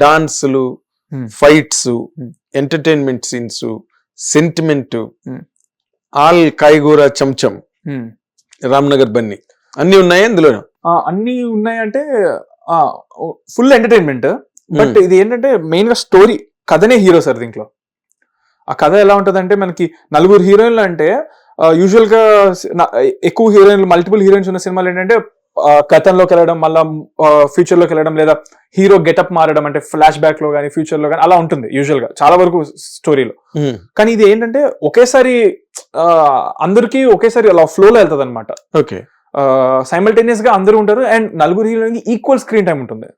డాన్సులు Hmm. Fights Hmm. Entertainment scenes sentiment Hmm. All కాయగూర చంచం. రామ్నగర్ బన్నీ అన్ని ఉన్నాయి అందులో అన్ని ఉన్నాయంటే ఫుల్ ఎంటర్టైన్మెంట్ బట్ ఇది ఏంటంటే మెయిన్గా స్టోరీ కథనే హీరో సార్ దీంట్లో ఆ కథ ఎలా ఉంటది అంటే మనకి నలుగురు హీరోయిన్లు అంటే యూజువల్గా ఎక్కువ హీరోయిన్లు మల్టిపుల్ హీరోయిన్స్ ఉన్న సినిమాలు ఏంటంటే గతంలోకి వెళ్ళడం మళ్ళా ఫ్యూచర్లోకి వెళ్ళడం లేదా హీరో గెటప్ మారడం అంటే ఫ్లాష్ బ్యాక్లో కానీ ఫ్యూచర్లో కానీ అలా ఉంటుంది యూజువల్గా చాలా వరకు స్టోరీలో Hmm. కానీ ఇది ఏంటంటే ఒకేసారి అందరికీ ఒకేసారి అలా ఫ్లోలో వెళ్తుంది అనమాట ఓకే. సైమల్టేనియస్గా అందరూ ఉంటారు అండ్ నలుగురు హీరోయిన్ ఈక్వల్ స్క్రీన్ టైం ఉంటుంది.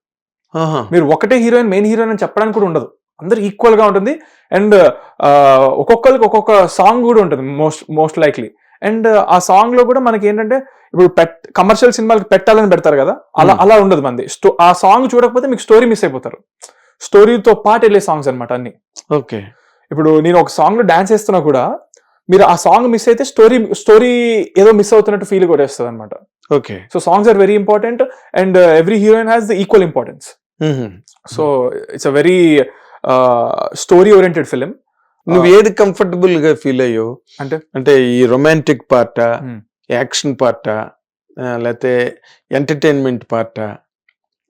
మీరు ఒకటే హీరోయిన్ మెయిన్ హీరోయిన్ అని చెప్పడానికి కూడా ఉండదు. అందరు ఈక్వల్గా ఉంటుంది అండ్ ఒక్కొక్కరికి ఒక్కొక్క సాంగ్ కూడా ఉంటుంది మోస్ట్ మోస్ట్ లైక్లీ అండ్ ఆ సాంగ్లో కూడా మనకి ఏంటంటే ఇప్పుడు పెట్ కమర్షియల్ సినిమాలకి పెట్టాలని పెడతారు కదా అలా Hmm. అలా ఉండదు మంది. స్టో- ఆ సాంగ్ చూడకపోతే మీకు స్టోరీ మిస్ అయిపోతారు. స్టోరీతో పాటు వెళ్ళే సాంగ్స్ అన్నమాట అన్ని. ఓకే. ఇప్పుడు నేను ఒక సాంగ్లో డాన్స్ చేస్తున్నా కూడా మీరు ఆ సాంగ్ మిస్ అయితే స్టోరీ స్టోరీ ఏదో మిస్ అవుతున్నట్టు ఫీల్ కొట్టేస్తుంది అనమాట okay. So songs are very important and every heroine has the equal importance. So it's a very story oriented film నువ్వు ఏది కంఫర్టబుల్గా ఫీల్ అయ్యో అంటే? అంటే ఈ రొమాంటిక్ పార్టా. యాక్షన్ పార్టా లేకపోతే ఎంటర్టైన్మెంట్ పార్టా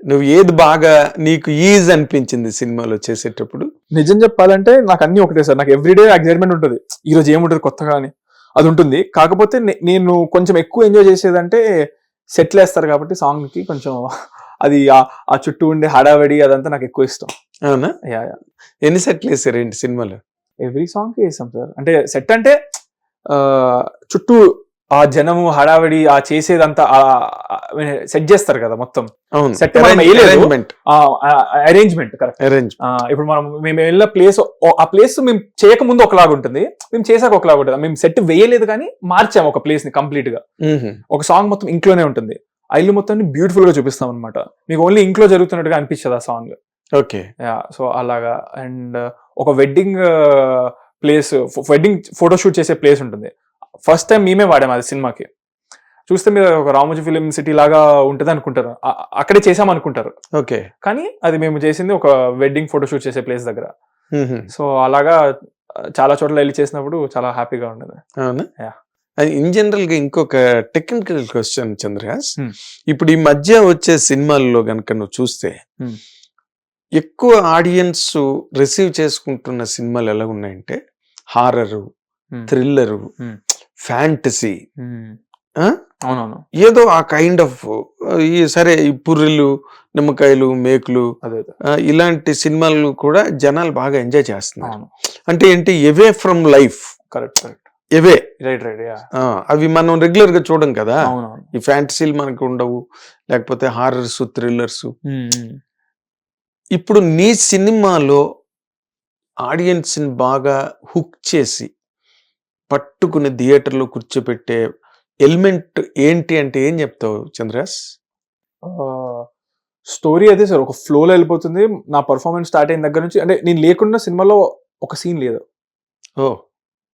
నువ్వు ఏది బాగా నీకు ఈజ్ అనిపించింది సినిమాలో చేసేటప్పుడు? నిజం చెప్పాలంటే నాకు అన్ని ఒకటే సార్. నాకు ఎవ్రీడే ఎక్సైట్మెంట్ ఉంటుంది. ఈ రోజు ఏముంటుంది కొత్తగా అని. అది ఉంటుంది. కాకపోతే నేను కొంచెం ఎక్కువ ఎంజాయ్ చేసేదంటే సెట్లు వేస్తారు కాబట్టి సాంగ్కి కొంచెం అది ఆ- చుట్టూ ఉండే హడావడి అదంతా నాకు ఎక్కువ ఇష్టం. అవునా? ఎన్ని సెట్లు వేసారేంటి సినిమాలో? ఎవ్రీ సాంగ్కి వేసాం సార్ అంటే సెట్ అంటే చుట్టూ ఆ జనము హడావడి ఆ చేసేదంతా సెట్ చేస్తారు కదా మొత్తం. వేయలేదు. అరేంజ్మెంట్ అరేంజ్మెంట్ కరెక్ట్ అరేంజ్ ఇప్పుడు మనం మేము వెళ్ళిన ప్లేస్ ఆ ప్లేస్ మేము చేయక ముందు ఒకలాగా ఉంటుంది. మేము చేసాక ఒకలాగా ఉంటుంది. మేము సెట్ వేయలేదు కానీ మార్చాము ఒక ప్లేస్ని కంప్లీట్గా. ఒక సాంగ్ మొత్తం ఇంట్లోనే ఉంటుంది. ఆ ఇల్లు మొత్తాన్ని బ్యూటిఫుల్గా చూపిస్తాం అనమాట మీకు ఓన్లీ ఇంట్లో జరుగుతున్నట్టుగా అనిపించదు ఆ సాంగ్ ఓకే సో అలాగా. అండ్ ఒక వెడ్డింగ్ ప్లేస్ వెడ్డింగ్ ఫోటోషూట్ చేసే ప్లేస్ ఉంటుంది. ఫస్ట్ టైం మేమే వాడాము అది సినిమాకి. చూస్తే మీరు ఒక రామోజీ ఫిలిం సిటీ లాగా ఉంటుంది అనుకుంటారు. అక్కడే చేసాం అనుకుంటారు. ఓకే. కానీ అది మేము చేసింది ఒక వెడ్డింగ్ ఫోటోషూట్ చేసే ప్లేస్ దగ్గర. సో అలాగా చాలా చోట్ల వెళ్ళి చేసినప్పుడు చాలా హ్యాపీగా ఉండేది. అవునా. ఇన్ జనరల్గా ఇంకొక టెక్నికల్ క్వశ్చన్ చంద్రహాస్. ఇప్పుడు ఈ మధ్య వచ్చే సినిమాల్లో గనుక నువ్వు చూస్తే. ఎక్కువ ఆడియన్స్ రిసీవ్ చేసుకుంటున్న సినిమాలు ఎలా ఉన్నాయంటే horror Hmm. Thriller Hmm. Fantasy ఆ? అవునవును. ఏదో ఆ కైండ్ ఆఫ్ ఈ సరే ఈ పుర్రెలు నిమ్మకాయలు మేకులు ఇలాంటి సినిమాలు కూడా జనాలు బాగా ఎంజాయ్ చేస్తున్నారు. అంటే ఏంటి? Away from life correct correct away right right అవి మనం రెగ్యులర్గా చూడం కదా. ఈ ఫ్యాంటసీలు మనకు ఉండవు లేకపోతే హారర్స్ థ్రిల్లర్స్. ఇప్పుడు నీ సినిమాలో ఆడియన్స్ని బాగా హుక్ చేసి పట్టుకుని థియేటర్లో కూర్చోపెట్టే ఎలిమెంట్ ఏంటి అంటే ఏం చెప్తావు చంద్రాస్ స్టోరీ అదే సార్ ఒక ఫ్లోలో వెళ్ళిపోతుంది. నా పర్ఫార్మెన్స్ స్టార్ట్ అయిన దగ్గర నుంచి అంటే నేను లేకుండా సినిమాలో ఒక సీన్ లేదు. ఓ.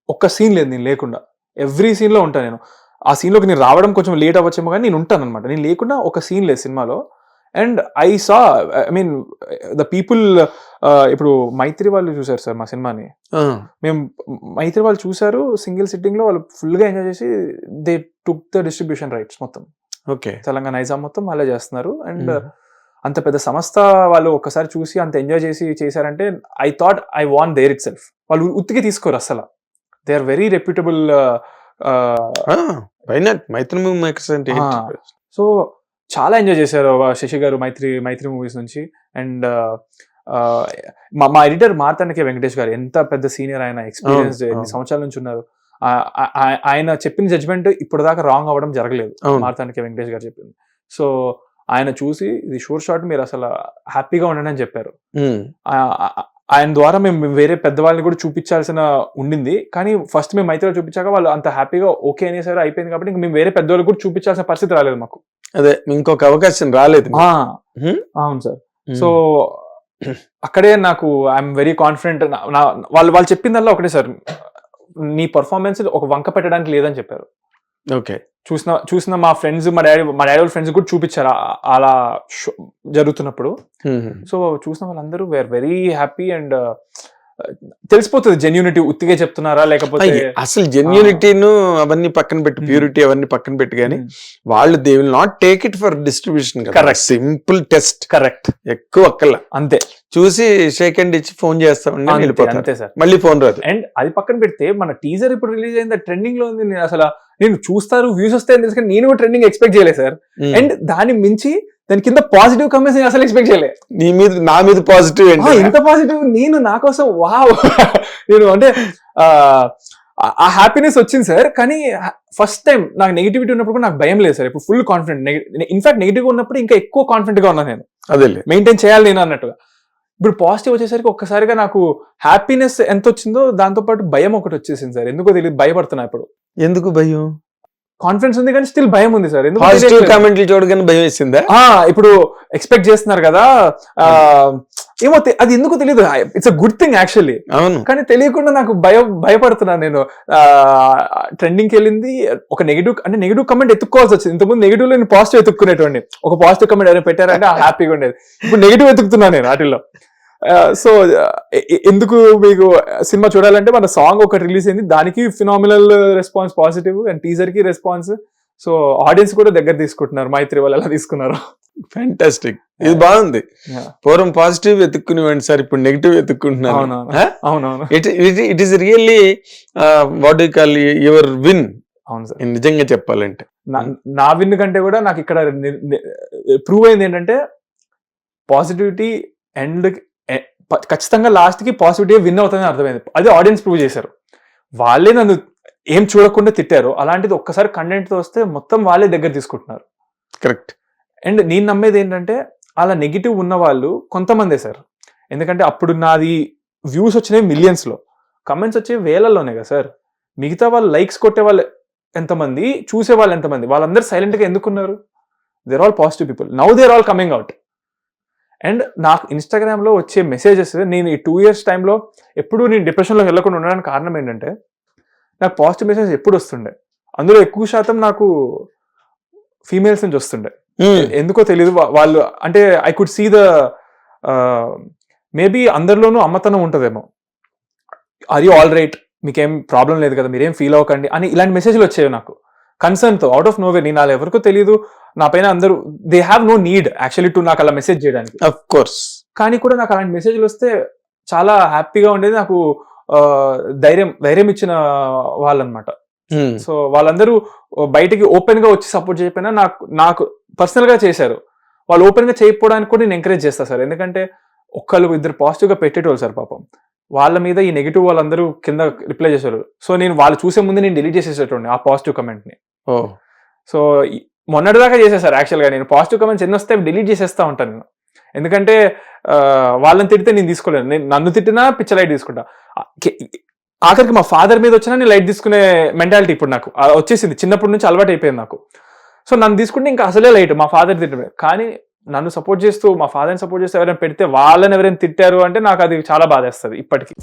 ఒక్క సీన్ లేదు నేను లేకుండా. ఎవ్రీ సీన్లో ఉంటాను నేను. ఆ scene లోకి నేను రావడం కొంచెం లేట్ అవ్వచ్చేమో కానీ నేను ఉంటాను అనమాట నేను లేకుండా ఒక సీన్ లేదు సినిమాలో. And I saw I mean the people ఇప్పుడు మైత్రి వాళ్ళు చూసారు సార్ మా సినిమాని. మేము మైత్రి వాళ్ళు చూసారు సింగిల్ సిట్టింగ్లో వాళ్ళు ఫుల్గా ఎంజాయ్ చేసి they took the distribution rights మొత్తం. ఓకే. తెలంగాణ నైజాం మొత్తం వాళ్ళే చేస్తున్నారు. అండ్. అంత పెద్ద సంస్థ వాళ్ళు ఒక్కసారి చూసి అంత ఎంజాయ్ చేసి చేశారంటే I thought I want there itself వాళ్ళు ఉత్తికి తీసుకోరు అసలు. They are very reputable Mythri. So చాలా ఎంజాయ్ చేశారు శశి గారు మైత్రి మైత్రి మూవీస్ నుంచి. అండ్ మా మా ఎడిటర్ మార్తాండకే వెంకటేష్ గారు ఎంత పెద్ద సీనియర్ ఆయన ఎక్స్పీరియన్స్ ఎన్ని. సంవత్సరాల నుంచి ఉన్నారు. ఆయన చెప్పిన జడ్జ్మెంట్ ఇప్పుడు దాకా రాంగ్ అవ్వడం జరగలేదు మార్తాండకే వెంకటేష్ గారు చెప్పింది. సో ఆయన చూసి ఇది షూర్ షాట్ మీరు అసలు హ్యాపీగా ఉండండి అని చెప్పారు. ఆయన ద్వారా మేము వేరే పెద్దవాళ్ళని కూడా చూపించాల్సిన ఉండింది. కానీ ఫస్ట్ మేము మైత్రిలో చూపించాక వాళ్ళు అంత హ్యాపీగా ఓకే అనేసారి అయిపోయింది కాబట్టి ఇంక మేము వేరే పెద్దవాళ్ళకి కూడా చూపించాల్సిన పరిస్థితి రాలేదు మాకు. అదే ఇంకొక అవకాశం రాలేదు? అవును సార్. సో అక్కడే నాకు ఐఎమ్ వెరీ కాన్ఫిడెంట్. వాళ్ళు వాళ్ళు చెప్పిందల్లా ఒకటే సార్. నీ పర్ఫార్మెన్స్ ఒక వంక పెట్టడానికి లేదని చెప్పారు. ఓకే. చూసిన చూసిన మా ఫ్రెండ్స్ మా డాడీ మా డాడీ వాళ్ళ ఫ్రెండ్స్ కూడా చూపించారు అలా జరుగుతున్నప్పుడు. సో చూసిన వాళ్ళందరూ వేర్ వెరీ హ్యాపీ అండ్ తెలిసిపోతుంది జెన్యూనిటీ ఉత్తిగే చెప్తున్నారా లేకపోతే అసలు జెన్యూనిటీను అవన్నీ పక్కన పెట్టి Hmm. ప్యూరిటీ అవన్నీ పక్కన పెట్టి కానీ Hmm. వాళ్ళు they will not take it for distribution Correct. Simple test correct ఎక్కువ అక్కల అంతే. చూసి షేక్ అండ్ ఇచ్చి ఫోన్ చేస్తామండి అంతే, వెళ్ళిపోతారు. అంతే సార్. మళ్ళీ ఫోన్ రాదు. అండ్ అది పక్కన పెడితే మన టీజర్ ఇప్పుడు రిలీజ్ అయింది ట్రెండింగ్లో ఉంది. నేను అసలు నేను చూస్తారు వ్యూస్ వస్తాయని తెలుసు నేను కూడా ట్రెండింగ్ ఎక్స్పెక్ట్ చేయలేదు సార్. Hmm. అండ్ దాని మించి దాని కింద పాజిటివ్ కమెంట్స్ నేను అసలు ఎక్స్పెక్ట్ చేయలేదు నీ మీద నా మీద పాజిటివ్ ఇంత పాజిటివ్ నేను నా కోసం వావ్ నేను అంటే ఆ, హ్యాపీనెస్ వచ్చింది సార్ కానీ ఫస్ట్ టైం నాకు నెగిటివిటీ ఉన్నప్పుడు కూడా నాకు భయం లేదు సార్ ఇప్పుడు ఫుల్ కాన్ఫిడెంట్ ఇన్ఫాక్ట్ నెగిటివ్ ఉన్నప్పుడు ఇంకా ఎక్కువ కాన్ఫిడెంట్గా ఉన్నాను నేను. అదేలే. మెయింటైన్ చేయాలి నేను అన్నట్టుగా. ఇప్పుడు పాజిటివ్ వచ్చేసరికి ఒక్కసారిగా నాకు హ్యాపీనెస్ ఎంత వచ్చిందో దాంతో పాటు భయం ఒకటి వచ్చేసింది సార్ ఎందుకో తెలియదు భయపడుతున్నా ఇప్పుడు. ఎందుకు భయం? కాన్ఫిడెన్స్ ఉంది కానీ స్టిల్ భయం ఉంది సార్. పాజిటివ్. కామెంట్లు చూడగానే భయం వేసిందా? ఇప్పుడు ఎక్స్పెక్ట్ చేస్తున్నారు కదా ఏమో అది ఎందుకు తెలియదు it's a good thing actually అవును. కానీ తెలియకుండా నాకు భయం భయపడుతున్నాను నేను. ట్రెండింగ్కి వెళ్ళింది ఒక నెగిటివ్ అంటే నెగిటివ్ కమెంట్ ఎత్తుక్కోవాల్సి వచ్చింది. ఇంతకుముందు నెగిటివ్లో నేను పాజిటివ్ ఎత్తుక్కునేటువంటి ఒక పాజిటివ్ కమెంట్ ఎవరైనా పెట్టారంటే హ్యాపీగా ఉండేది. ఇప్పుడు నెగిటివ్ ఎత్తుకుతున్నాను నేను వాటిల్లో. సో ఎందుకు మీకు సినిమా చూడాలంటే మన సాంగ్ ఒకటి రిలీజ్ అయింది. దానికి ఫినామినల్ రెస్పాన్స్ పాజిటివ్ అండ్ టీజర్కి రెస్పాన్స్ సో ఆడియన్స్ కూడా దగ్గర తీసుకుంటున్నారు. మైత్రి వాళ్ళు ఎలా తీసుకున్నారు. ఫ్యాంటాస్టిక్ ఇది బాగుంది. పూర్వం పాజిటివ్ వెతుక్కునేవాడిని సార్ ఇప్పుడు negative వెతుక్కుంటున్నాను. It it is really what you call your win అవును సార్. నిజంగా చెప్పాలంటే. నా- నా విన్ కంటే కూడా నాకు ఇక్కడ ప్రూవ్ అయింది ఏంటంటే పాజిటివిటీ ఎండ్ ఖచ్చితంగా లాస్ట్కి పాజిటివిటీ విన్ అవుతుందని అర్థమైంది. అది ఆడియన్స్ ప్రూవ్ చేశారు. వాళ్ళే నన్ను ఏం చూడకుండా తిట్టారు అలాంటిది ఒక్కసారి కంటెంట్తో వస్తే మొత్తం వాళ్ళే దగ్గర తీసుకుంటున్నారు. కరెక్ట్. అండ్ నేను నమ్మేది ఏంటంటే అలా నెగిటివ్ ఉన్న వాళ్ళు కొంతమందే సార్ ఎందుకంటే అప్పుడు నాది వ్యూస్ వచ్చినాయి మిలియన్స్లో. కమెంట్స్ వచ్చే వేలల్లోనే కదా సార్. మిగతా వాళ్ళు లైక్స్ కొట్టే వాళ్ళు ఎంతమంది చూసే వాళ్ళు ఎంతమంది? వాళ్ళందరూ సైలెంట్గా ఎందుకున్నారు? There all positive people now there all coming out and నాకు ఇన్స్టాగ్రామ్లో వచ్చే మెసేజెస్ నేను ఈ టూ ఇయర్స్ టైంలో ఎప్పుడు నేను డిప్రెషన్లోకి వెళ్ళకుండా ఉండడానికి కారణం ఏంటంటే నాకు పాజిటివ్ మెసేజ్ ఎప్పుడు వస్తుండే. అందులో ఎక్కువ శాతం నాకు ఫీమేల్స్ నుంచి వస్తుండే. ఎందుకో తెలియదు వాళ్ళు అంటే I could see the maybe అందరిలోనూ అమ్మతనం ఉంటుందేమో. ఆర్ యూ ఆల్ రైట్ మీకేం ప్రాబ్లం లేదు కదా మీరేం ఫీల్ అవ్వకండి అని ఇలాంటి మెసేజ్లు వచ్చాయి నాకు. కన్సర్న్తో అవుట్ ఆఫ్ నోవే నేను అలా ఎవరికో తెలియదు నా పైన అందరూ they have no need actually to నాకు అలా మెసేజ్ చేయడానికి. అఫ్ కోర్స్ కానీ కూడా నాకు అలాంటి మెసేజ్లు వస్తే చాలా హ్యాపీగా ఉండేది. నాకు ధైర్యం ధైర్యం ఇచ్చిన వాళ్ళనమాట. సో వాళ్ళందరూ బయటికి ఓపెన్గా వచ్చి సపోర్ట్ చేయకపోయినా నాకు నాకు పర్సనల్గా చేశారు. వాళ్ళు ఓపెన్గా చేయకపోవడానికి కూడా నేను ఎంకరేజ్ చేస్తా సార్. ఎందుకంటే ఒక్కళ్ళు ఇద్దరు పాజిటివ్గా పెట్టేటోళ్ళు సార్ పాపం. వాళ్ళ మీద ఈ నెగిటివ్ వాళ్ళందరూ కింద రిప్లై చేశారు సో నేను వాళ్ళు చూసే ముందు నేను డిలీట్ చేసేసేటోండి ఆ పాజిటివ్ కమెంట్ని. ఓ సో మొన్నటిదాకా చేసేసారు యాక్చువల్గా నేను పాజిటివ్ కమెంట్స్ ఎన్ని వస్తే డిలీట్ చేసేస్తా ఉంటాను నేను. ఎందుకంటే వాళ్ళని తిడితే నేను తీసుకోలేను. నేను నన్ను తిట్టినా పిచ్చ లైట్ తీసుకుంటా. ఆ, ఆఖరికి మా ఫాదర్ మీద వచ్చినా నేను లైట్ తీసుకునే మెంటాలిటీ ఇప్పుడు నాకు. వచ్చేసింది. చిన్నప్పటి నుంచి అలవాటు అయిపోయింది నాకు. సో నన్ను తీసుకుంటే ఇంకా అసలే లైట్ మా ఫాదర్ తిట్టడం కానీ నన్ను సపోర్ట్ చేస్తూ మా ఫాదర్ని సపోర్ట్ చేస్తూ ఎవరైనా పెడితే వాళ్ళని ఎవరైనా తిట్టారు అంటే నాకు అది చాలా బాధేస్తుంది ఇప్పటికీ.